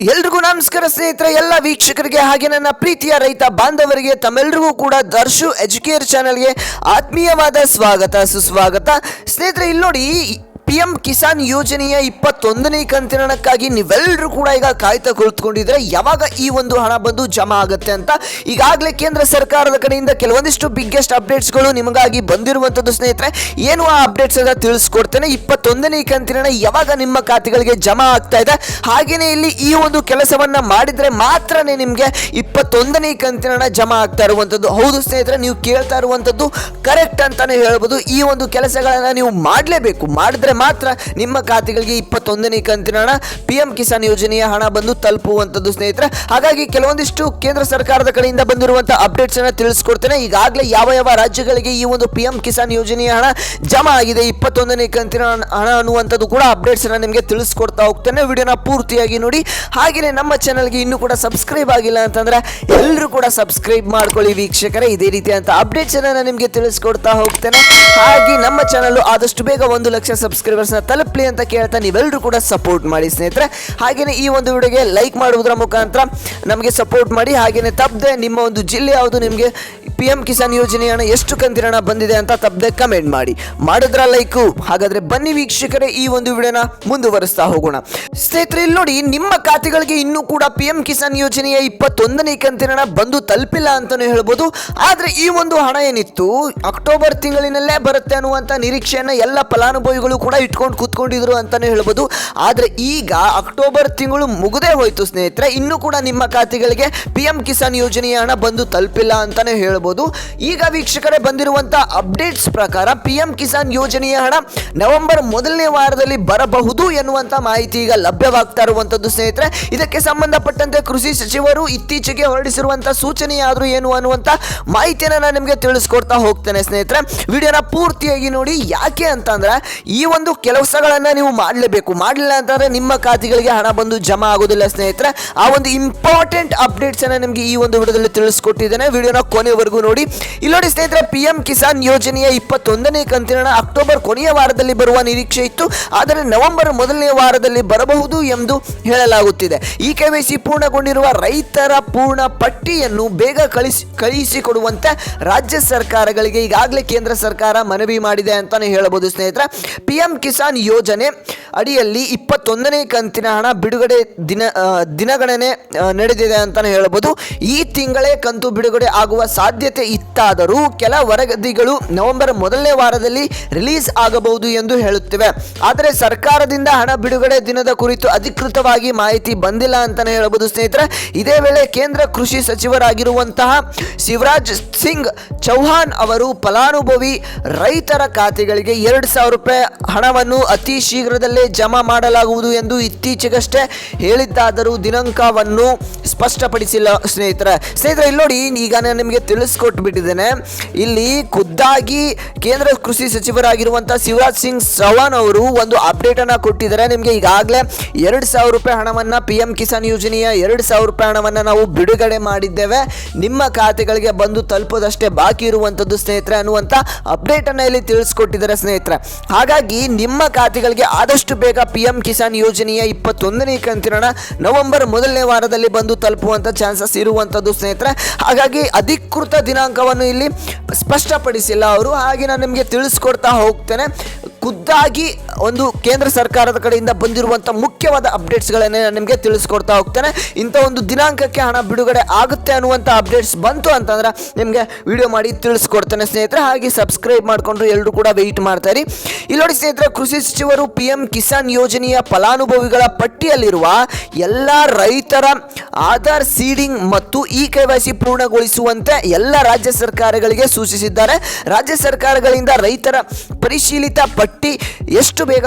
ಎಲ್ರಿಗೂ ನಮಸ್ಕಾರ ಸ್ನೇಹಿತರೆ, ಎಲ್ಲ ವೀಕ್ಷಕರಿಗೆ ಹಾಗೆ ನನ್ನ ಪ್ರೀತಿಯ ರೈತ ಬಾಂಧವರಿಗೆ, ತಮ್ಮೆಲ್ರಿಗೂ ಕೂಡ ದರ್ಶು ಎಜುಕೇರ್ ಚಾನಲ್ಗೆ ಆತ್ಮೀಯವಾದ ಸ್ವಾಗತ, ಸುಸ್ವಾಗತ. ಸ್ನೇಹಿತರೆ, ಇಲ್ಲಿ ನೋಡಿ ಪಿ ಎಂ ಕಿಸಾನ್ ಯೋಜನೆಯ ಇಪ್ಪತ್ತೊಂದನೇ ಕಂತಿನಕ್ಕಾಗಿ ನೀವೆಲ್ಲರೂ ಕೂಡ ಈಗ ಕಾಯ್ತಾ ಕುಳಿತುಕೊಂಡಿದ್ರೆ ಯಾವಾಗ ಈ ಒಂದು ಹಣ ಬಂದು ಜಮಾ ಆಗುತ್ತೆ ಅಂತ ಈಗಾಗಲೇ ಕೇಂದ್ರ ಸರ್ಕಾರದ ಕಡೆಯಿಂದ ಕೆಲವೊಂದಿಷ್ಟು ಬಿಗ್ಗೆಸ್ಟ್ ಅಪ್ಡೇಟ್ಸ್ಗಳು ನಿಮಗಾಗಿ ಬಂದಿರುವಂಥದ್ದು ಸ್ನೇಹಿತರೆ, ಏನು ಆ ಅಪ್ಡೇಟ್ಸ್ ಅಂತ ತಿಳಿಸ್ಕೊಡ್ತೇನೆ. ಇಪ್ಪತ್ತೊಂದನೇ ಕಂತಿನ ಯಾವಾಗ ನಿಮ್ಮ ಖಾತೆಗಳಿಗೆ ಜಮಾ ಆಗ್ತಾ ಇದೆ? ಹಾಗೆಯೇ ಇಲ್ಲಿ ಈ ಒಂದು ಕೆಲಸವನ್ನ ಮಾಡಿದರೆ ಮಾತ್ರನೇ ನಿಮಗೆ ಇಪ್ಪತ್ತೊಂದನೇ ಕಂತಿನ ಜಮಾ ಆಗ್ತಾ ಇರುವಂಥದ್ದು. ಹೌದು ಸ್ನೇಹಿತರೆ, ನೀವು ಕೇಳ್ತಾ ಇರುವಂಥದ್ದು ಕರೆಕ್ಟ್ ಅಂತಾನೆ ಹೇಳ್ಬೋದು. ಈ ಒಂದು ಕೆಲಸಗಳನ್ನು ನೀವು ಮಾಡಲೇಬೇಕು. ಮಾಡಿದ್ರೆ ಮಾತ್ರ ನಿಮ್ಮ ಖಾತೆಗಳಿಗೆ ಇಪ್ಪತ್ತೊಂದನೇ ಕಂತಿನ ಹಣ. ಪಿ ಎಂ ಕಿಸಾನ್ ಯೋಜನೆಯ ಹಣ ಬಂದು ತಲುಪುವಂಥದ್ದು ಸ್ನೇಹಿತರೆ. ಹಾಗಾಗಿ ಕೆಲವೊಂದಿಷ್ಟು ಕೇಂದ್ರ ಸರ್ಕಾರದ ಕಡೆಯಿಂದ ಬಂದಿರುವಂತಹ ಅಪ್ಡೇಟ್ಸ್ ಅನ್ನ ತಿಳಿಸ್ಕೊಡ್ತೇನೆ. ಈಗಾಗಲೇ ಯಾವ ಯಾವ ರಾಜ್ಯಗಳಿಗೆ ಈ ಒಂದು ಪಿ ಎಂ ಕಿಸಾನ್ ಯೋಜನೆಯ ಹಣ ಜಮಾ ಆಗಿದೆ, ಇಪ್ಪತ್ತೊಂದನೇ ಕಂತಿನ ಹಣ ಅನ್ನುವಂಥದ್ದು ಕೂಡ ಅಪ್ಡೇಟ್ಸ್ ಅನ್ನ ನಿಮಗೆ ತಿಳಿಸ್ಕೊಡ್ತಾ ಹೋಗ್ತೇನೆ. ವಿಡಿಯೋನ ಪೂರ್ತಿಯಾಗಿ ನೋಡಿ. ಹಾಗೆಯೇ ನಮ್ಮ ಚಾನಲ್ಗೆ ಇನ್ನೂ ಕೂಡ ಸಬ್ಸ್ಕ್ರೈಬ್ ಆಗಿಲ್ಲ ಅಂತಂದ್ರೆ ಎಲ್ಲರೂ ಕೂಡ ಸಬ್ಸ್ಕ್ರೈಬ್ ಮಾಡ್ಕೊಳ್ಳಿ ವೀಕ್ಷಕರೇ. ಇದೇ ರೀತಿಯಂತ ಅಪ್ಡೇಟ್ಸ್ ಅನ್ನ ನಾನು ನಿಮಗೆ ತಿಳಿಸ್ಕೊಡ್ತಾ ಹೋಗ್ತೇನೆ. ಹಾಗೆ ನಮ್ಮ ಚಾನಲ್ ಆದಷ್ಟು ಬೇಗ ಒಂದು ಲಕ್ಷ ಸಬ್ಸ್ಕ್ರೈಬರ್ಸ್ನ ತಲುಪಲಿ ಅಂತ ಕೇಳ್ತಾ ನೀವೆಲ್ಲರೂ ಕೂಡ ಸಪೋರ್ಟ್ ಮಾಡಿ ಸ್ನೇಹಿತರೆ. ಹಾಗೆಯೇ ಈ ಒಂದು ವಿಡಿಯೋಗೆ ಲೈಕ್ ಮಾಡುವುದರ ಮುಖಾಂತರ ನಮಗೆ ಸಪೋರ್ಟ್ ಮಾಡಿ. ಹಾಗೆಯೇ ತಪ್ಪದೆ ನಿಮ್ಮ ಒಂದು ಜಿಲ್ಲೆ ಯಾವುದು ನಿಮಗೆ ಪಿ ಎಂ ಕಿಸಾನ್ ಯೋಜನೆ ಹಣ ಎಷ್ಟು ಕಂತಿನ ಬಂದಿದೆ ಅಂತ ತಪ್ಪದೆ ಕಮೆಂಟ್ ಮಾಡಿ. ಮಾಡಿದ್ರ ಲೈಕು? ಹಾಗಾದ್ರೆ ಬನ್ನಿ ವೀಕ್ಷಕರೇ ಈ ಒಂದು ವಿಡಿಯೋನ ಮುಂದುವರಿಸ್ತಾ ಹೋಗೋಣ. ಸ್ನೇಹಿತರೆ, ಇಲ್ಲಿ ನೋಡಿ, ನಿಮ್ಮ ಖಾತೆಗಳಿಗೆ ಇನ್ನೂ ಕೂಡ ಪಿ ಎಂ ಕಿಸಾನ್ ಯೋಜನೆಯ ಇಪ್ಪತ್ತೊಂದನೇ ಕಂತಿನ ಹಣ ಬಂದು ತಲುಪಿಲ್ಲ ಅಂತಾನೆ ಹೇಳ್ಬೋದು. ಆದ್ರೆ ಈ ಒಂದು ಹಣ ಏನಿತ್ತು? ಅಕ್ಟೋಬರ್ ತಿಂಗಳಿನಲ್ಲೇ ಬರುತ್ತೆ ಅನ್ನುವಂಥ ನಿರೀಕ್ಷೆಯನ್ನ ಎಲ್ಲ ಫಲಾನುಭವಿಗಳು ಕೂಡ ಇಟ್ಕೊಂಡು ಕೂತ್ಕೊಂಡಿದ್ರು ಅಂತಾನೆ ಹೇಳ್ಬೋದು. ಆದ್ರೆ ಈಗ ಅಕ್ಟೋಬರ್ ತಿಂಗಳು ಮುಗದೇ ಹೋಯ್ತು ಸ್ನೇಹಿತರೆ. ಇನ್ನೂ ಕೂಡ ನಿಮ್ಮ ಖಾತೆಗಳಿಗೆ ಪಿ ಎಂ ಕಿಸಾನ್ ಯೋಜನೆಯ ಹಣ ಬಂದು ತಲುಪಿಲ್ಲ ಅಂತಾನೆ ಹೇಳ್ಬೋದು. ಈಗ ವೀಕ್ಷಕರೇ ಬಂದಿರುವಂತಹ ಅಪ್ಡೇಟ್ಸ್ ಪ್ರಕಾರ ಪಿ ಎಂ ಕಿಸಾನ್ ಯೋಜನೆಯ ಹಣ ನವೆಂಬರ್ ಮೊದಲನೇ ವಾರದಲ್ಲಿ ಬರಬಹುದು ಎನ್ನುವಂತ ಮಾಹಿತಿ ಈಗ ಲಭ್ಯವಾಗ್ತಾ ಇರುವಂತದ್ದು ಸ್ನೇಹಿತರೆ. ಇದಕ್ಕೆ ಸಂಬಂಧಪಟ್ಟಂತೆ ಕೃಷಿ ಸಚಿವರು ಇತ್ತೀಚೆಗೆ ಹೊರಡಿಸಿರುವಂತ ಸೂಚನೆ ಆದ್ರೂ ಏನು ಅನ್ನುವಂತ ಮಾಹಿತಿಯನ್ನು ನಾನು ನಿಮಗೆ ತಿಳಿಸ್ಕೊಡ್ತಾ ಹೋಗ್ತೇನೆ ಸ್ನೇಹಿತರೆ. ವಿಡಿಯೋನ ಪೂರ್ತಿಯಾಗಿ ನೋಡಿ. ಯಾಕೆ ಅಂತಂದ್ರೆ ಈ ಒಂದು ಕೆಲಸಗಳನ್ನ ನೀವು ಮಾಡಲೇಬೇಕು. ಮಾಡಲಿಲ್ಲ ಅಂತಂದ್ರೆ ನಿಮ್ಮ ಖಾತೆಗಳಿಗೆ ಹಣ ಬಂದು ಜಮಾ ಆಗೋದಿಲ್ಲ ಸ್ನೇಹಿತರೆ. ಆ ಒಂದು ಇಂಪಾರ್ಟೆಂಟ್ ಅಪ್ಡೇಟ್ಸ್ ಅನ್ನ ನಿಮಗೆ ಈ ಒಂದು ವಿಡಿಯೋದಲ್ಲಿ ತಿಳಿಸ್ಕೊಟ್ಟಿದ್ದೇನೆ. ವಿಡಿಯೋನ ಕೊನೆವರೆಗೂ ನೋಡಿ. ಇಲ್ಲಿ ನೋಡಿ ಸ್ನೇಹಿತರೆ ಪಿ ಎಂ ಕಿಸಾನ್ ಯೋಜನೆಯ ಇಪ್ಪತ್ತೊಂದನೇ ಕಂತಿನ ಅಕ್ಟೋಬರ್ ಕೊನೆಯ ವಾರದಲ್ಲಿ ಬರುವ ನಿರೀಕ್ಷೆ ಇತ್ತು. ಆದರೆ ನವೆಂಬರ್ ಮೊದಲನೇ ವಾರದಲ್ಲಿ ಬರಬಹುದು ಎಂದು ಹೇಳಲಾಗುತ್ತಿದೆ. ಈ ಕೆವೈಸಿ ಪೂರ್ಣಗೊಂಡಿರುವ ರೈತರ ಪೂರ್ಣ ಪಟ್ಟಿಯನ್ನು ಬೇಗ ಕಳಿಸಿ ಕಳುಹಿಸಿಕೊಡುವಂತೆ ರಾಜ್ಯ ಸರ್ಕಾರಗಳಿಗೆ ಈಗಾಗಲೇ ಕೇಂದ್ರ ಸರ್ಕಾರ ಮನವಿ ಮಾಡಿದೆ ಅಂತಾನೆ ಹೇಳಬಹುದು ಸ್ನೇಹಿತರೆ. ಪಿ ಎಂ ಕಿಸಾನ್ ಯೋಜನೆ ಅಡಿಯಲ್ಲಿ ಇಪ್ಪತ್ತೊಂದನೇ ಕಂತಿನ ಹಣ ಬಿಡುಗಡೆ ದಿನ, ದಿನಗಣನೆ ನಡೆದಿದೆ ಅಂತಾನೆ ಹೇಳಬಹುದು. ಈ ತಿಂಗಳೇ ಕಂತು ಬಿಡುಗಡೆ ಆಗುವ ಸಾಧ್ಯತೆ ಇತ್ತಾದರೂ ಕೆಲ ವರದಿಗಳು ನವೆಂಬರ್ ಮೊದಲನೇ ವಾರದಲ್ಲಿ ರಿಲೀಸ್ ಆಗಬಹುದು ಎಂದು ಹೇಳುತ್ತಿವೆ. ಆದರೆ ಸರ್ಕಾರದಿಂದ ಹಣ ಬಿಡುಗಡೆ ದಿನದ ಕುರಿತು ಅಧಿಕೃತವಾಗಿ ಮಾಹಿತಿ ಬಂದಿಲ್ಲ ಅಂತಾನೆ ಹೇಳಬಹುದು ಸ್ನೇಹಿತರೆ. ಇದೇ ವೇಳೆ ಕೇಂದ್ರ ಕೃಷಿ ಸಚಿವರಾಗಿರುವಂತಹ ಶಿವರಾಜ್ ಸಿಂಗ್ ಚೌಹಾನ್ ಅವರು ಫಲಾನುಭವಿ ರೈತರ ಖಾತೆಗಳಿಗೆ ಎರಡು ಸಾವಿರ ರೂಪಾಯಿ ಹಣವನ್ನು ಅತಿ ಶೀಘ್ರದಲ್ಲೇ ಜಮಾ ಮಾಡಲಾಗುವುದು ಎಂದು ಇತ್ತೀಚೆಗಷ್ಟೇ ಹೇಳಿದ್ದಾದರೂ ದಿನಾಂಕವನ್ನು ಸ್ಪಷ್ಟಪಡಿಸಿಲ್ಲ ಸ್ನೇಹಿತರೆ. ಸ್ನೇಹಿತರೆ, ಇಲ್ಲಿ ನೋಡಿ, ಈಗ ನಾನು ನಿಮಗೆ ತಿಳಿಸ್ಕೊಟ್ಬಿಟ್ಟಿದ್ದೇನೆ ಇಲ್ಲಿ ಖುದ್ದಾಗಿ ಕೇಂದ್ರ ಕೃಷಿ ಸಚಿವರಾಗಿರುವಂತಹ ಶಿವರಾಜ್ ಸಿಂಗ್ ಚೌಹಾಣ್ ಅವರು ಒಂದು ಅಪ್ಡೇಟ್ ಅನ್ನ ಕೊಟ್ಟಿದ್ದಾರೆ. ನಿಮಗೆ ಈಗಾಗಲೇ ಎರಡು ಸಾವಿರ ರೂಪಾಯಿ ಹಣವನ್ನ ಪಿ ಎಂ ಕಿಸಾನ್ ಯೋಜನೆಯ ಎರಡು ಸಾವಿರ ರೂಪಾಯಿ ಹಣವನ್ನ ನಾವು ಬಿಡುಗಡೆ ಮಾಡಿದ್ದೇವೆ. ನಿಮ್ಮ ಖಾತೆಗಳಿಗೆ ಬಂದು ತಲುಪೋದಷ್ಟೇ ಬಾಕಿ ಇರುವಂಥದ್ದು ಸ್ನೇಹಿತರೆ ಅನ್ನುವಂಥ ಅಪ್ಡೇಟ್ ಅನ್ನ ಇಲ್ಲಿ ತಿಳಿಸ್ಕೊಟ್ಟಿದ್ದಾರೆ ಸ್ನೇಹಿತರೆ. ಹಾಗಾಗಿ ನಿಮ್ಮ ಖಾತೆಗಳಿಗೆ ಆದಷ್ಟು ಬೇಗ ಪಿ ಎಂ ಕಿಸಾನ್ ಯೋಜನೆಯ ಇಪ್ಪತ್ತೊಂದನೇ ಕಂತಿನ ನವೆಂಬರ್ ಮೊದಲನೇ ವಾರದಲ್ಲಿ ಬಂದು ತಲುಪುವಂಥ ಚಾನ್ಸಸ್ ಇರುವಂಥದ್ದು ಸ್ನೇಹಿತರೆ. ಹಾಗಾಗಿ ಅಧಿಕೃತ ದಿನಾಂಕವನ್ನು ಇಲ್ಲಿ ಸ್ಪಷ್ಟಪಡಿಸಿಲ್ಲ ಅವರು. ಹಾಗೆ ನಾನು ನಿಮಗೆ ತಿಳಿಸ್ಕೊಡ್ತಾ ಹೋಗ್ತೇನೆ. ಖುದ್ದಾಗಿ ಒಂದು ಕೇಂದ್ರ ಸರ್ಕಾರದ ಕಡೆಯಿಂದ ಬಂದಿರುವಂಥ ಮುಖ್ಯವಾದ ಅಪ್ಡೇಟ್ಸ್ಗಳನ್ನೇ ನಾನು ನಿಮಗೆ ತಿಳಿಸ್ಕೊಡ್ತಾ ಹೋಗ್ತೇನೆ. ಇಂಥ ಒಂದು ದಿನಾಂಕಕ್ಕೆ ಹಣ ಬಿಡುಗಡೆ ಆಗುತ್ತೆ ಅನ್ನುವಂಥ ಅಪ್ಡೇಟ್ಸ್ ಬಂತು ಅಂತಂದ್ರೆ ನಿಮಗೆ ವಿಡಿಯೋ ಮಾಡಿ ತಿಳಿಸ್ಕೊಡ್ತೇನೆ ಸ್ನೇಹಿತರೆ. ಹಾಗೆ ಸಬ್ಸ್ಕ್ರೈಬ್ ಮಾಡಿಕೊಂಡು ಎಲ್ಲರೂ ಕೂಡ ವೆಯ್ಟ್ ಮಾಡ್ತಾ ಇರಿ. ಇಲ್ಲಿ ನೋಡಿ ಸ್ನೇಹಿತರೆ, ಕೃಷಿ ಸಚಿವರು ಪಿ ಎಂ ಕಿಸಾನ್ ಯೋಜನೆಯ ಫಲಾನುಭವಿಗಳ ಪಟ್ಟಿಯಲ್ಲಿರುವ ಎಲ್ಲ ರೈತರ ಆಧಾರ್ ಸೀಡಿಂಗ್ ಮತ್ತು ಇ ಕೆ ವೈ ಸಿ ಪೂರ್ಣಗೊಳಿಸುವಂತೆ ಎಲ್ಲ ರಾಜ್ಯ ಸರ್ಕಾರಗಳಿಗೆ ಸೂಚಿಸಿದ್ದಾರೆ. ರಾಜ್ಯ ಸರ್ಕಾರಗಳಿಂದ ರೈತರ ಪರಿಶೀಲಿತ ಪಟ್ಟಿ ಎಷ್ಟು ಬೇಗ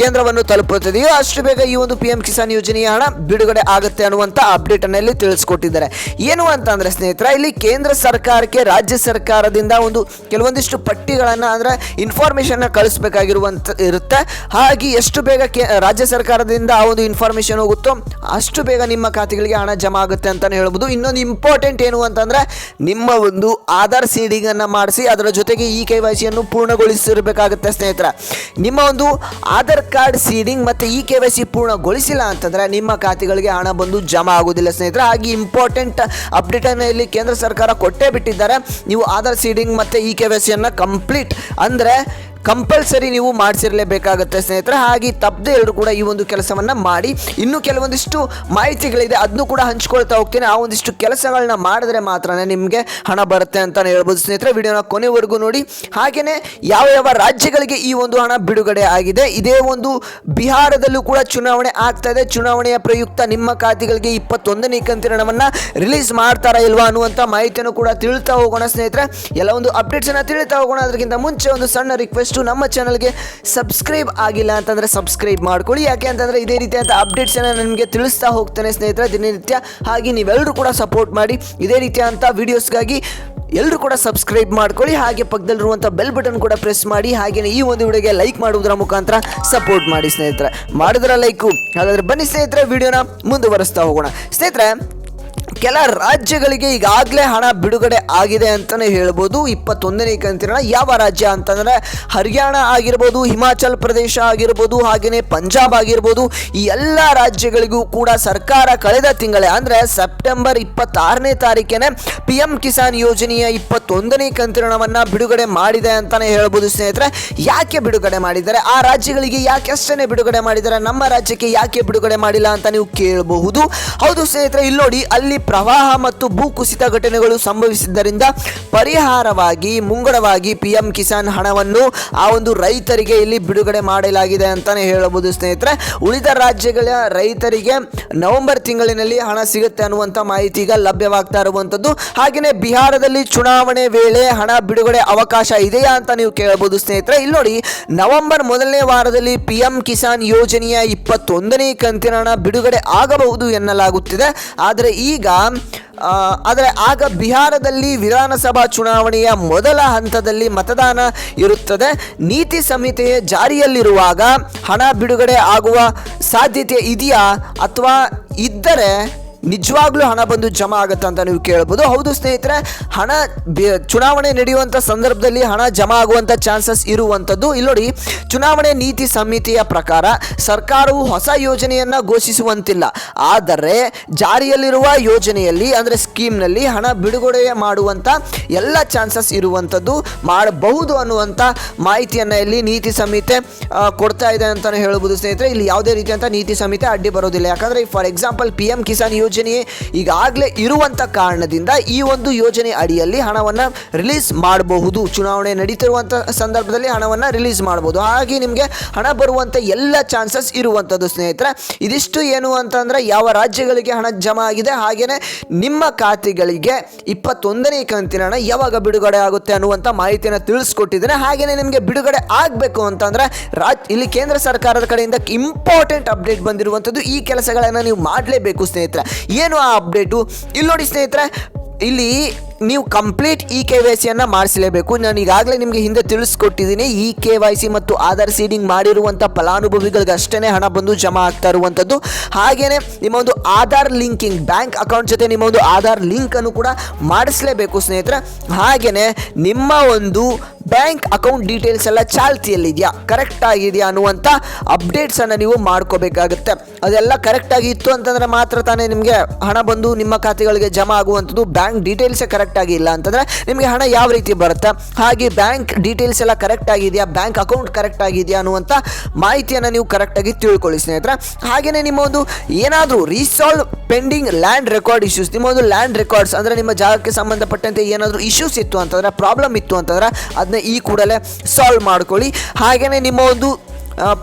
ಕೇಂದ್ರವನ್ನು ತಲುಪುತ್ತದೆಯೋ ಅಷ್ಟು ಬೇಗ ಈ ಒಂದು ಪಿ ಎಂ ಕಿಸಾನ್ ಯೋಜನೆಯ ಹಣ ಬಿಡುಗಡೆ ಆಗುತ್ತೆ ಅನ್ನುವಂಥ ಅಪ್ಡೇಟ್ ಅನ್ನ ಇಲ್ಲಿ ತಿಳಿಸ್ಕೊಟ್ಟಿದ್ದಾರೆ. ಏನು ಅಂತ ಸ್ನೇಹಿತರ, ಇಲ್ಲಿ ಕೇಂದ್ರ ಸರ್ಕಾರಕ್ಕೆ ರಾಜ್ಯ ಸರ್ಕಾರದಿಂದ ಒಂದು ಕೆಲವೊಂದಿಷ್ಟು ಪಟ್ಟಿಗಳನ್ನು ಅಂದ್ರೆ ಇನ್ಫಾರ್ಮೇಶನ್ ಕಳಿಸ್ಬೇಕಾಗಿರುವಂತ, ಇರುತ್ತೆ. ಹಾಗೆ ಎಷ್ಟು ಬೇಗ ರಾಜ್ಯ ಸರ್ಕಾರದಿಂದ ಆ ಒಂದು ಇನ್ಫಾರ್ಮೇಷನ್ ಹೋಗುತ್ತೋ ಅಷ್ಟು ಬೇಗ ನಿಮ್ಮ ಖಾತೆಗಳಿಗೆ ಹಣ ಜಮಾ ಆಗುತ್ತೆ ಅಂತಲೇ ಹೇಳ್ಬೋದು. ಇನ್ನೊಂದು ಇಂಪಾರ್ಟೆಂಟ್ ಏನು ಅಂತಂದರೆ ಒಂದು ಆಧಾರ್ ಸೀಡಿಂಗನ್ನು ಮಾಡಿಸಿ ಅದರ ಜೊತೆಗೆ ಈ ಕೆ ವೈ ಸಿಯನ್ನು ಪೂರ್ಣಗೊಳಿಸಿರಬೇಕಾಗುತ್ತೆ ಸ್ನೇಹಿತರ. ನಿಮ್ಮ ಒಂದು ಆಧಾರ್ ಕಾರ್ಡ್ ಸೀಡಿಂಗ್ ಮತ್ತು ಇ ಕೆ ವೈ ಸಿ ಪೂರ್ಣಗೊಳಿಸಿಲ್ಲ ಅಂತಂದರೆ ನಿಮ್ಮ ಖಾತೆಗಳಿಗೆ ಹಣ ಬಂದು ಜಮಾ ಆಗೋದಿಲ್ಲ ಸ್ನೇಹಿತರೆ. ಹಾಗೆ ಇಂಪಾರ್ಟೆಂಟ್ ಅಪ್ಡೇಟನ್ನು ಇಲ್ಲಿ ಕೇಂದ್ರ ಸರ್ಕಾರ ಕೊಟ್ಟೇ ಬಿಟ್ಟಿದ್ದಾರೆ. ನೀವು ಆಧಾರ್ ಸೀಡಿಂಗ್ ಮತ್ತು ಇ ಕೆ ವೈ ಸಿಯನ್ನು ಕಂಪ್ಲೀಟ್ ಅಂದರೆ ಕಂಪಲ್ಸರಿ ನೀವು ಮಾಡಿಸಿರಲೇಬೇಕಾಗುತ್ತೆ ಸ್ನೇಹಿತರೆ. ಹಾಗೆ ತಪ್ಪದೆ ಎಲ್ಲರೂ ಕೂಡ ಈ ಒಂದು ಕೆಲಸವನ್ನು ಮಾಡಿ. ಇನ್ನೂ ಕೆಲವೊಂದಿಷ್ಟು ಮಾಹಿತಿಗಳಿದೆ ಅದನ್ನು ಕೂಡ ಹಂಚ್ಕೊಳ್ತಾ ಹೋಗ್ತೀನಿ. ಆ ಒಂದಿಷ್ಟು ಕೆಲಸಗಳನ್ನ ಮಾಡಿದ್ರೆ ಮಾತ್ರ ನಿಮಗೆ ಹಣ ಬರುತ್ತೆ ಅಂತಲೇ ಹೇಳ್ಬೋದು ಸ್ನೇಹಿತರೆ. ವಿಡಿಯೋನ ಕೊನೆವರೆಗೂ ನೋಡಿ. ಹಾಗೆಯೇ ಯಾವ ಯಾವ ರಾಜ್ಯಗಳಿಗೆ ಈ ಒಂದು ಹಣ ಬಿಡುಗಡೆ ಆಗಿದೆ, ಇದೇ ಒಂದು ಬಿಹಾರದಲ್ಲೂ ಕೂಡ ಚುನಾವಣೆ ಆಗ್ತಾ ಇದೆ. ಚುನಾವಣೆಯ ಪ್ರಯುಕ್ತ ನಿಮ್ಮ ಖಾತೆಗಳಿಗೆ ಇಪ್ಪತ್ತೊಂದನೇ ಕಂತಿನ ಹಣವನ್ನು ರಿಲೀಸ್ ಮಾಡ್ತಾರಾ ಇಲ್ವಾ ಅನ್ನುವಂಥ ಮಾಹಿತಿಯನ್ನು ಕೂಡ ತಿಳಿತಾ ಹೋಗೋಣ ಸ್ನೇಹಿತರೆ. ಎಲ್ಲ ಒಂದು ಅಪ್ಡೇಟ್ಸನ್ನು ತಿಳಿತಾ ಹೋಗೋಣ. ಅದಕ್ಕಿಂತ ಮುಂಚೆ ಒಂದು ಸಣ್ಣ ರಿಕ್ವೆಸ್ಟು ನಮ್ಮ ಚಾನಲ್ಗೆ ಸಬ್ಸ್ಕ್ರೈಬ್ ಆಗಿಲ್ಲ ಅಂತಂದರೆ ಸಬ್ಸ್ಕ್ರೈಬ್ ಮಾಡ್ಕೊಳ್ಳಿ. ಯಾಕೆ ಅಂತಂದರೆ ಇದೇ ರೀತಿಯಾದ ಅಪ್ಡೇಟ್ಸನ್ನು ನಿಮಗೆ ತಿಳಿಸ್ತಾ ಹೋಗ್ತಾನೆ ಸ್ನೇಹಿತರೆ ದಿನನಿತ್ಯ. ಹಾಗೆ ನೀವೆಲ್ಲರೂ ಕೂಡ ಸಪೋರ್ಟ್ ಮಾಡಿ, ಇದೇ ರೀತಿಯಾದಂಥ ವೀಡಿಯೋಸ್ಗಾಗಿ ಎಲ್ಲರೂ ಕೂಡ ಸಬ್ಸ್ಕ್ರೈಬ್ ಮಾಡ್ಕೊಳ್ಳಿ. ಹಾಗೆ ಪಕ್ಕದಲ್ಲಿರುವಂಥ ಬೆಲ್ ಬಟನ್ ಕೂಡ ಪ್ರೆಸ್ ಮಾಡಿ ಹಾಗೆಯೇ ಈ ಒಂದು ವಿಡಿಯೋಗೆ ಲೈಕ್ ಮಾಡುವುದರ ಮುಖಾಂತರ ಸಪೋರ್ಟ್ ಮಾಡಿ ಸ್ನೇಹಿತರೆ. ಮಾಡಿದ್ರ ಲೈಕು ಹಾಗಾದರೆ ಬನ್ನಿ ಸ್ನೇಹಿತರೆ ವಿಡಿಯೋನ ಮುಂದುವರೆಸ್ತಾ ಹೋಗೋಣ. ಸ್ನೇಹಿತರೆ ಕೆಲ ರಾಜ್ಯಗಳಿಗೆ ಈಗಾಗಲೇ ಹಣ ಬಿಡುಗಡೆ ಆಗಿದೆ ಅಂತಲೇ ಹೇಳ್ಬೋದು. ಇಪ್ಪತ್ತೊಂದನೇ ಕಂತಿನ ಯಾವ ರಾಜ್ಯ ಅಂತಂದರೆ ಹರಿಯಾಣ ಆಗಿರ್ಬೋದು, ಹಿಮಾಚಲ್ ಪ್ರದೇಶ ಆಗಿರ್ಬೋದು ಹಾಗೆಯೇ ಪಂಜಾಬ್ ಆಗಿರ್ಬೋದು. ಈ ಎಲ್ಲ ರಾಜ್ಯಗಳಿಗೂ ಕೂಡ ಸರ್ಕಾರ ಕಳೆದ ತಿಂಗಳೇ, ಅಂದರೆ ಸೆಪ್ಟೆಂಬರ್ ಇಪ್ಪತ್ತಾರನೇ ತಾರೀಕೇನೆ ಪಿ ಎಂ ಕಿಸಾನ್ ಯೋಜನೆಯ ಇಪ್ಪತ್ತೊಂದನೇ ಕಂತಿರಣವನ್ನು ಬಿಡುಗಡೆ ಮಾಡಿದೆ ಅಂತಲೇ ಹೇಳ್ಬೋದು ಸ್ನೇಹಿತರೆ. ಯಾಕೆ ಬಿಡುಗಡೆ ಮಾಡಿದ್ದಾರೆ? ಆ ರಾಜ್ಯಗಳಿಗೆ ಯಾಕೆ ಅಷ್ಟೇ ಬಿಡುಗಡೆ ಮಾಡಿದ್ದಾರೆ? ನಮ್ಮ ರಾಜ್ಯಕ್ಕೆ ಯಾಕೆ ಬಿಡುಗಡೆ ಮಾಡಿಲ್ಲ ಅಂತ ನೀವು ಕೇಳಬಹುದು. ಹೌದು ಸ್ನೇಹಿತರೆ ಇಲ್ಲಿ ನೋಡಿ ಅಲ್ಲಿ ಪ್ರವಾಹ ಮತ್ತು ಭೂಕುಸಿತ ಘಟನೆಗಳು ಸಂಭವಿಸಿದ್ದರಿಂದ ಪರಿಹಾರವಾಗಿ, ಮುಂಗಡವಾಗಿ ಪಿ ಎಂ ಕಿಸಾನ್ ಹಣವನ್ನು ಆ ಒಂದು ರೈತರಿಗೆ ಇಲ್ಲಿ ಬಿಡುಗಡೆ ಮಾಡಲಾಗಿದೆ ಅಂತಾನೆ ಹೇಳಬಹುದು ಸ್ನೇಹಿತರೆ. ಉಳಿದ ರಾಜ್ಯಗಳ ರೈತರಿಗೆ ನವೆಂಬರ್ ತಿಂಗಳಿನಲ್ಲಿ ಹಣ ಸಿಗುತ್ತೆ ಅನ್ನುವಂಥ ಮಾಹಿತಿ ಈಗ ಲಭ್ಯವಾಗ್ತಾ ಇರುವಂಥದ್ದು. ಹಾಗೆಯೇ ಬಿಹಾರದಲ್ಲಿ ಚುನಾವಣೆ ವೇಳೆ ಹಣ ಬಿಡುಗಡೆ ಅವಕಾಶ ಇದೆಯಾ ಅಂತ ನೀವು ಕೇಳಬಹುದು ಸ್ನೇಹಿತರೆ. ಇಲ್ಲಿ ನೋಡಿ, ನವೆಂಬರ್ ಮೊದಲನೇ ವಾರದಲ್ಲಿ ಪಿ ಎಂ ಕಿಸಾನ್ ಯೋಜನೆಯ ಇಪ್ಪತ್ತೊಂದನೇ ಕಂತಿನ ಹಣ ಬಿಡುಗಡೆ ಆಗಬಹುದು ಎನ್ನಲಾಗುತ್ತಿದೆ. ಆದರೆ ಈಗ ಆದರೆ ಆಗ ಬಿಹಾರದಲ್ಲಿ ವಿಧಾನಸಭಾ ಚುನಾವಣೆಯ ಮೊದಲ ಹಂತದಲ್ಲಿ ಮತದಾನ ಇರುತ್ತದೆ. ನೀತಿ ಸಂಹಿತೆ ಜಾರಿಯಲ್ಲಿರುವಾಗ ಹಣ ಬಿಡುಗಡೆ ಆಗುವ ಸಾಧ್ಯತೆ ಇದೆಯಾ? ಅಥವಾ ಇದ್ದರೆ ನಿಜವಾಗ್ಲೂ ಹಣ ಬಂದು ಜಮಾ ಆಗುತ್ತೆ ಅಂತ ನೀವು ಕೇಳ್ಬೋದು. ಹೌದು ಸ್ನೇಹಿತರೆ, ಹಣ ಚುನಾವಣೆ ನಡೆಯುವಂಥ ಸಂದರ್ಭದಲ್ಲಿ ಹಣ ಜಮಾ ಆಗುವಂಥ ಚಾನ್ಸಸ್ ಇರುವಂಥದ್ದು ಇಲ್ಲಿ ನೋಡಿ, ಚುನಾವಣೆ ನೀತಿ ಸಮಿತಿಯ ಪ್ರಕಾರ ಸರ್ಕಾರವು ಹೊಸ ಯೋಜನೆಯನ್ನು ಘೋಷಿಸುವಂತಿಲ್ಲ. ಆದರೆ ಜಾರಿಯಲ್ಲಿರುವ ಯೋಜನೆಯಲ್ಲಿ, ಅಂದರೆ ಸ್ಕೀಮ್ನಲ್ಲಿ ಹಣ ಬಿಡುಗಡೆ ಮಾಡುವಂಥ ಎಲ್ಲ ಚಾನ್ಸಸ್ ಇರುವಂಥದ್ದು ಮಾಡಬಹುದು ಅನ್ನುವಂಥ ಮಾಹಿತಿಯನ್ನು ಇಲ್ಲಿ ನೀತಿ ಸಂಹಿತೆ ಕೊಡ್ತಾ ಇದೆ ಅಂತಲೇ ಹೇಳ್ಬೋದು ಸ್ನೇಹಿತರೆ. ಇಲ್ಲಿ ಯಾವುದೇ ರೀತಿಯಂಥ ನೀತಿ ಸಂಹಿತೆ ಅಡ್ಡಿ ಬರೋದಿಲ್ಲ. ಯಾಕಂದರೆ for example P M Kisan ಈಗಾಗಲೇ ಇರುವಂಥ ಕಾರಣದಿಂದ ಈ ಒಂದು ಯೋಜನೆ ಅಡಿಯಲ್ಲಿ ಹಣವನ್ನು ರಿಲೀಸ್ ಮಾಡಬಹುದು. ಚುನಾವಣೆ ನಡೀತಿರುವಂಥ ಸಂದರ್ಭದಲ್ಲಿ ಹಣವನ್ನು ರಿಲೀಸ್ ಮಾಡ್ಬೋದು ಹಾಗೆ ನಿಮಗೆ ಹಣ ಬರುವಂಥ ಎಲ್ಲ ಚಾನ್ಸಸ್ ಇರುವಂಥದ್ದು ಸ್ನೇಹಿತರೆ. ಇದಿಷ್ಟು ಏನು ಅಂತಂದರೆ ಯಾವ ರಾಜ್ಯಗಳಿಗೆ ಹಣ ಜಮಾ ಆಗಿದೆ ಹಾಗೆಯೇ ನಿಮ್ಮ ಖಾತೆಗಳಿಗೆ ಇಪ್ಪತ್ತೊಂದನೇ ಕಂತಿನ ಹಣ ಯಾವಾಗ ಬಿಡುಗಡೆ ಆಗುತ್ತೆ ಅನ್ನುವಂಥ ಮಾಹಿತಿಯನ್ನು ತಿಳಿಸ್ಕೊಟ್ಟಿದ್ದೇನೆ. ಹಾಗೆಯೇ ನಿಮಗೆ ಬಿಡುಗಡೆ ಆಗಬೇಕು ಅಂತಂದರೆ ರಾಜ್, ಇಲ್ಲಿ ಕೇಂದ್ರ ಸರ್ಕಾರದ ಕಡೆಯಿಂದ ಇಂಪಾರ್ಟೆಂಟ್ ಅಪ್ಡೇಟ್ ಬಂದಿರುವಂಥದ್ದು ಈ ಕೆಲಸಗಳನ್ನು ನೀವು ಮಾಡಲೇಬೇಕು ಸ್ನೇಹಿತರೆ. ಏನು ಆ ಅಪ್ಡೇಟು ಇಲ್ಲಿ ನೋಡಿ ಸ್ನೇಹಿತರೆ ಇಲ್ಲಿ ನೀವು ಕಂಪ್ಲೀಟ್ ಇ ಕೆ ವೈ ಸಿಯನ್ನು ಮಾಡಿಸಲೇಬೇಕು. ನಾನು ಈಗಾಗಲೇ ನಿಮಗೆ ಹಿಂದೆ ತಿಳಿಸ್ಕೊಟ್ಟಿದ್ದೀನಿ ಇ ಕೆ ವೈ ಸಿ ಮತ್ತು ಆಧಾರ್ ಸೀಡಿಂಗ್ ಮಾಡಿರುವಂಥ ಫಲಾನುಭವಿಗಳಿಗೆ ಅಷ್ಟೇ ಹಣ ಬಂದು ಜಮಾ ಆಗ್ತಾ ಇರುವಂಥದ್ದು ಹಾಗೆಯೇ ನಿಮ್ಮ ಒಂದು ಆಧಾರ್ ಲಿಂಕಿಂಗ್ ಬ್ಯಾಂಕ್ ಅಕೌಂಟ್ ಜೊತೆ ನಿಮ್ಮ ಒಂದು ಆಧಾರ್ ಲಿಂಕನ್ನು ಕೂಡ ಮಾಡಿಸಲೇಬೇಕು ಸ್ನೇಹಿತರೆ. ಹಾಗೆಯೇ ನಿಮ್ಮ ಒಂದು ಬ್ಯಾಂಕ್ ಅಕೌಂಟ್ ಡೀಟೇಲ್ಸ್ ಎಲ್ಲ ಚಾಲ್ತಿಯಲ್ಲಿದೆಯಾ ಕರೆಕ್ಟ್ ಆಗಿದೆಯಾ ಅನ್ನುವಂಥ ಅಪ್ಡೇಟ್ಸನ್ನು ನೀವು ಮಾಡ್ಕೋಬೇಕಾಗುತ್ತೆ. ಅದೆಲ್ಲ ಕರೆಕ್ಟಾಗಿ ಇತ್ತು ಅಂತಂದರೆ ಮಾತ್ರ ತಾನೇ ನಿಮಗೆ ಹಣ ಬಂದು ನಿಮ್ಮ ಖಾತೆಗಳಿಗೆ ಜಮಾ ಆಗುವಂಥದ್ದು ಬ್ಯಾಂಕ್ ಡೀಟೇಲ್ಸೇ ಕರೆಕ್ಟ್ ಆಗಿಲ್ಲ ಅಂತಂದ್ರೆ ನಿಮಗೆ ಹಣ ಯಾವ ರೀತಿ ಬರುತ್ತೆ? ಹಾಗೆ ಬ್ಯಾಂಕ್ ಡೀಟೇಲ್ಸ್ ಎಲ್ಲ ಕರೆಕ್ಟ್ ಆಗಿದೆಯಾ? ಬ್ಯಾಂಕ್ ಅಕೌಂಟ್ ಕರೆಕ್ಟ್ ಆಗಿದೆಯಾ ಅನ್ನುವಂಥ ಮಾಹಿತಿಯನ್ನು ನೀವು ಕರೆಕ್ಟಾಗಿ ತಿಳ್ಕೊಳ್ಳಿ, ಸ್ನೇಹಿತರ. ಹಾಗೆಯೇ ನಿಮ್ಮ ಒಂದು ಏನಾದರೂ resolve pending land record issues ನಿಮ್ಮ ಒಂದು ಲ್ಯಾಂಡ್ ರೆಕಾರ್ಡ್ಸ್ ಅಂದರೆ ನಿಮ್ಮ ಜಾಗಕ್ಕೆ ಸಂಬಂಧಪಟ್ಟಂತೆ ಏನಾದರೂ ಇಶ್ಯೂಸ್ ಇತ್ತು ಅಂತಂದರೆ ಪ್ರಾಬ್ಲಮ್ ಇತ್ತು ಅಂತಂದರೆ ಅದನ್ನ ಈ ಕೂಡಲೇ ಸಾಲ್ವ್ ಮಾಡ್ಕೊಳ್ಳಿ. ಹಾಗೆಯೇ ನಿಮ್ಮ ಒಂದು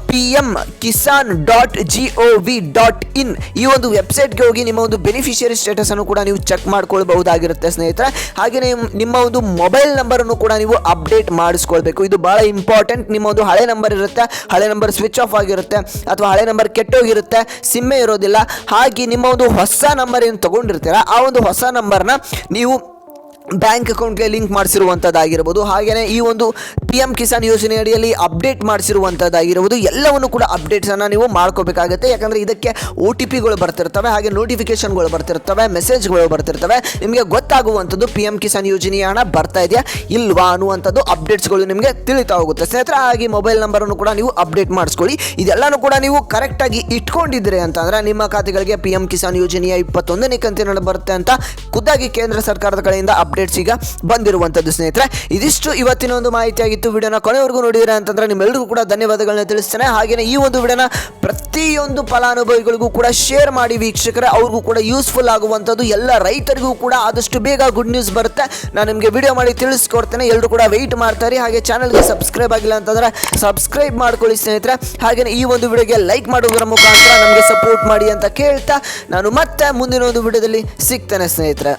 P M Kisan dot G O V dot in ಈ ಒಂದು ವೆಬ್ಸೈಟ್ಗೆ ಹೋಗಿ ನಿಮ್ಮ ಒಂದು ಬೆನಿಫಿಷಿಯರಿ ಸ್ಟೇಟಸನ್ನು ಕೂಡ ನೀವು ಚೆಕ್ ಮಾಡ್ಕೊಳ್ಬಹುದಾಗಿರುತ್ತೆ, ಸ್ನೇಹಿತರೆ. ಹಾಗೆ ನಿಮ್ಮ ಒಂದು ಮೊಬೈಲ್ ನಂಬರನ್ನು ಕೂಡ ನೀವು ಅಪ್ಡೇಟ್ ಮಾಡಿಸ್ಕೊಳ್ಬೇಕು. ಇದು ಭಾಳ ಇಂಪಾರ್ಟೆಂಟ್ ನಿಮ್ಮ ಒಂದು ಹಳೆ ನಂಬರ್ ಇರುತ್ತೆ, ಹಳೆ ನಂಬರ್ ಸ್ವಿಚ್ ಆಫ್ ಆಗಿರುತ್ತೆ, ಅಥವಾ ಹಳೆ ನಂಬರ್ ಕೆಟ್ಟೋಗಿರುತ್ತೆ, ಸಿಮ್ಮೆ ಇರೋದಿಲ್ಲ. ಹಾಗೆ ನಿಮ್ಮ ಒಂದು ಹೊಸ ನಂಬರ್ ಏನು ತೊಗೊಂಡಿರ್ತೀರ, ಆ ಒಂದು ಹೊಸ ನಂಬರ್ನ ನೀವು ಬ್ಯಾಂಕ್ ಅಕೌಂಟ್ಗೆ ಲಿಂಕ್ ಮಾಡಿಸಿರುವಂಥದ್ದಾಗಿರ್ಬೋದು ಹಾಗೆಯೇ ಈ ಒಂದು ಪಿ ಎಂ ಕಿಸಾನ್ ಯೋಜನೆ ಅಡಿಯಲ್ಲಿ ಅಪ್ಡೇಟ್ ಮಾಡಿಸಿರುವಂಥದ್ದಾಗಿರ್ಬೋದು ಎಲ್ಲವನ್ನು ಕೂಡ ಅಪ್ಡೇಟ್ಸನ್ನು ನೀವು ಮಾಡ್ಕೋಬೇಕಾಗುತ್ತೆ. ಯಾಕಂದರೆ ಇದಕ್ಕೆ ಒ ಟಿ ಪಿಗಳು ಬರ್ತಿರ್ತವೆ, ಹಾಗೆ ನೋಟಿಫಿಕೇಷನ್ಗಳು ಬರ್ತಿರ್ತವೆ, ಮೆಸೇಜ್ಗಳು ಬರ್ತಿರ್ತವೆ. ನಿಮಗೆ ಗೊತ್ತಾಗುವಂಥದ್ದು ಪಿ ಎಂ ಕಿಸಾನ್ ಯೋಜನೆಯ ಹಣ ಬರ್ತಾ ಇದೆಯಾ, ಇಲ್ವಾ ಅನ್ನುವಂಥದ್ದು ಅಪ್ಡೇಟ್ಸ್ಗಳು ನಿಮಗೆ ತಿಳಿತಾ ಹೋಗುತ್ತೆ. ಸ್ನೇಹಿತರೆ, ಹಾಗೆ ಮೊಬೈಲ್ ನಂಬರನ್ನು ಕೂಡ ನೀವು ಅಪ್ಡೇಟ್ ಮಾಡಿಸ್ಕೊಳ್ಳಿ. ಇದೆಲ್ಲನೂ ಕೂಡ ನೀವು ಕರೆಕ್ಟಾಗಿ ಇಟ್ಕೊಂಡಿದ್ದೀರಿ ಅಂತಂದರೆ ನಿಮ್ಮ ಖಾತೆಗಳಿಗೆ ಪಿ ಎಂ ಕಿಸಾನ್ ಯೋಜನೆಯ ಇಪ್ಪತ್ತೊಂದನೇ ಕಂತಿನಲ್ಲಿ ಬರುತ್ತೆ ಅಂತ ಖುದ್ದಾಗಿ ಕೇಂದ್ರ ಸರ್ಕಾರದ ಕಡೆಯಿಂದ ಅಪ್ಡೇಟ್ಸ್ ಈಗ ಬಂದಿರುವಂಥದ್ದು ಸ್ನೇಹಿತರೆ. ಇದಿಷ್ಟು ಇವತ್ತಿನ ಒಂದು ಮಾಹಿತಿ ಆಗಿತ್ತು ವಿಡಿಯೋನ ಕೊನೆವರೆಗೂ ನೋಡಿದ್ರೆ ಅಂತಂದ್ರೆ ನಿಮ್ಮೆಲ್ಲರಿಗೂ ಕೂಡ ಧನ್ಯವಾದಗಳನ್ನ ತಿಳಿಸ್ತೇನೆ. ಹಾಗೆಯೇ ಈ ಒಂದು ವಿಡಿಯೋನ ಪ್ರತಿಯೊಂದು ಫಲಾನುಭವಿಗಳಿಗೂ ಕೂಡ ಶೇರ್ ಮಾಡಿ ವೀಕ್ಷಕರ, ಅವ್ರಿಗೂ ಕೂಡ ಯೂಸ್ಫುಲ್ ಆಗುವಂಥದ್ದು. ಎಲ್ಲ ರೈತರಿಗೂ ಕೂಡ ಆದಷ್ಟು ಬೇಗ ಗುಡ್ ನ್ಯೂಸ್ ಬರುತ್ತೆ. ನಾನು ನಿಮಗೆ ವಿಡಿಯೋ ಮಾಡಿ ತಿಳಿಸ್ಕೊಡ್ತೇನೆ. ಎಲ್ಲರೂ ಕೂಡ ವೆಯ್ಟ್ ಮಾಡ್ತಾರೆ ಹಾಗೆ ಚಾನಲ್ಗೆ ಸಬ್ಸ್ಕ್ರೈಬ್ ಆಗಿಲ್ಲ ಅಂತಂದ್ರೆ ಸಬ್ಸ್ಕ್ರೈಬ್ ಮಾಡ್ಕೊಳ್ಳಿ ಸ್ನೇಹಿತರೆ. ಹಾಗೆಯೇ ಈ ಒಂದು ವಿಡಿಯೋಗೆ ಲೈಕ್ ಮಾಡೋದರ ಮುಖಾಂತರ ನಮಗೆ ಸಪೋರ್ಟ್ ಮಾಡಿ ಅಂತ ಕೇಳ್ತಾ ನಾನು ಮತ್ತೆ ಮುಂದಿನ ಒಂದು ವಿಡಿಯೋದಲ್ಲಿ ಸಿಗ್ತೇನೆ ಸ್ನೇಹಿತರೆ.